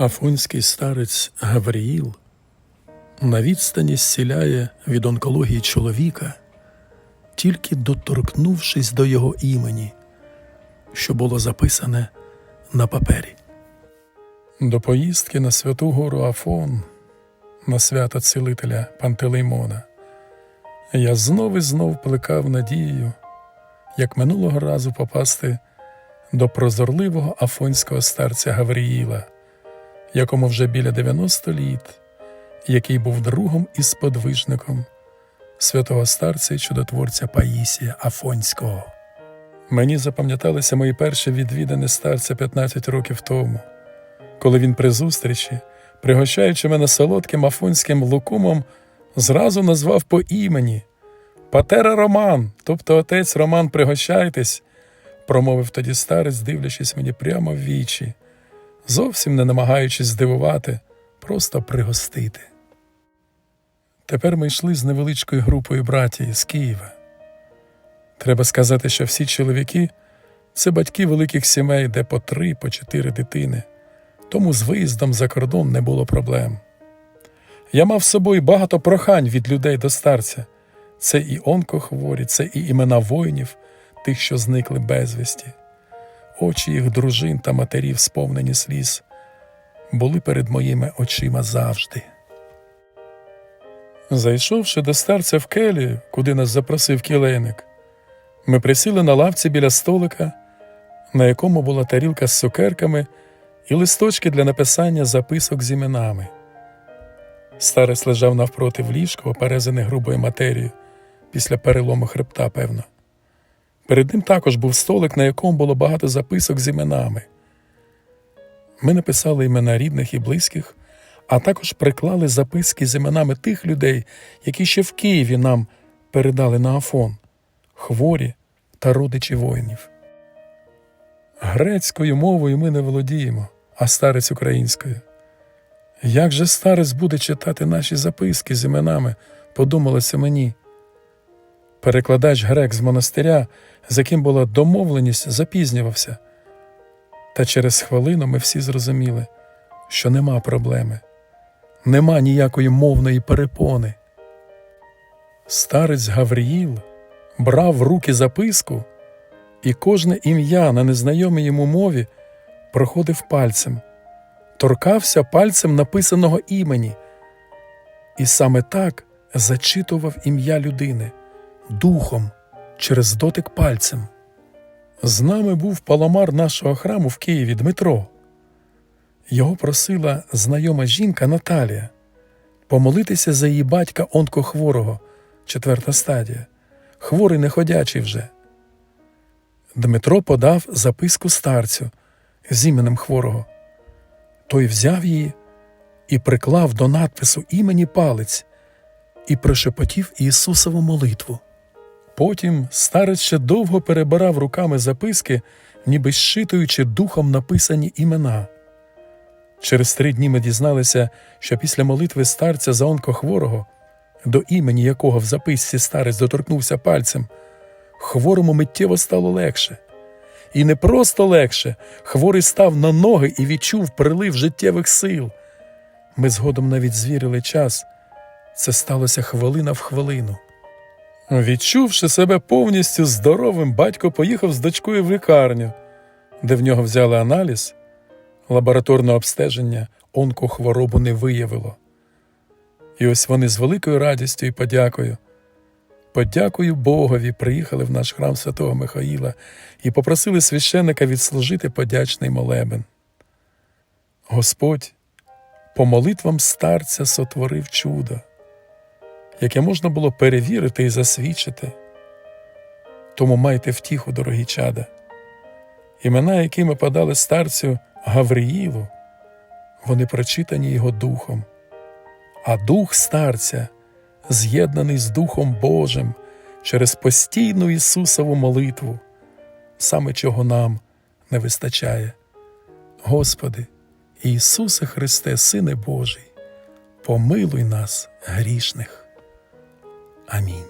Афонський старець Гавріїл на відстані зціляє від онкології чоловіка, тільки доторкнувшись до його імені, що було записане на папері. До поїздки на святу гору Афон, на свято цілителя Пантелеймона, я знов і знов плекав надію, як минулого разу попасти до прозорливого афонського старця Гавріїла, якому вже біля 90 літ, який був другом і сподвижником святого старця і чудотворця Паїсія Афонського. Мені запам'яталися мої перші відвідини старця 15 років тому, коли він при зустрічі, пригощаючи мене солодким афонським лукумом, зразу назвав по імені Патера Роман, тобто отець Роман, пригощайтесь, промовив тоді старець, дивлячись мені прямо в вічі, зовсім не намагаючись здивувати, просто пригостити. Тепер ми йшли з невеличкою групою братії з Києва. Треба сказати, що всі чоловіки це батьки великих сімей, де по три, по чотири дитини, тому з виїздом за кордон не було проблем. Я мав з собою багато прохань від людей до старця. Це і онкохворі, це і імена воїнів, тих, що зникли безвісті. Очі їх дружин та матерів, сповнені сліз, були перед моїми очима завжди. Зайшовши до старця в келію, куди нас запросив кілейник, ми присіли на лавці біля столика, на якому була тарілка з цукерками і листочки для написання записок з іменами. Старець лежав навпроти в ліжку, оперезаний грубою матерією, після перелому хребта, певно. Перед ним також був столик, на якому було багато записок з іменами. Ми написали імена рідних і близьких, а також приклали записки з іменами тих людей, які ще в Києві нам передали на Афон, хворі та родичі воїнів. Грецькою мовою ми не володіємо, а старець українською. Як же старець буде читати наші записки з іменами, подумалося мені. Перекладач грек з монастиря, з яким була домовленість, запізнювався. Та через хвилину ми всі зрозуміли, що нема проблеми, нема ніякої мовної перепони. Старець Гавріїл брав в руки записку, і кожне ім'я на незнайомій йому мові проходив пальцем, торкався пальцем написаного імені, і саме так зачитував ім'я людини духом через дотик пальцем. З нами був паламар нашого храму в Києві Дмитро. Його просила знайома жінка Наталія помолитися за її батька онкохворого, четверта стадія, хворий неходячий вже. Дмитро подав записку старцю з іменем хворого. Той взяв її і приклав до надпису імені палець і прошепотів Ісусову молитву. Потім старець ще довго перебирав руками записки, ніби щитуючи духом написані імена. Через три дні ми дізналися, що після молитви старця за онкохворого, до імені якого в записці старець доторкнувся пальцем, хворому миттєво стало легше. І не просто легше, хворий став на ноги і відчув прилив життєвих сил. Ми згодом навіть звірили час. Це сталося хвилина в хвилину. Відчувши себе повністю здоровим, батько поїхав з дочкою в лікарню, де в нього взяли аналіз. Лабораторне обстеження онкохворобу не виявило. І ось вони з великою радістю і подякою. Подякою Богові приїхали в наш храм святого Михаїла і попросили священника відслужити подячний молебен. Господь по молитвам старця сотворив чудо яке можна було перевірити і засвідчити. Тому майте втіху, дорогі чада. Імена, якими подали старцю Гавриїлу, вони прочитані його духом, а дух старця з'єднаний з Духом Божим через постійну Ісусову молитву, саме чого нам не вистачає. Господи, Ісусе Христе, Сине Божий, помилуй нас грішних. Амінь.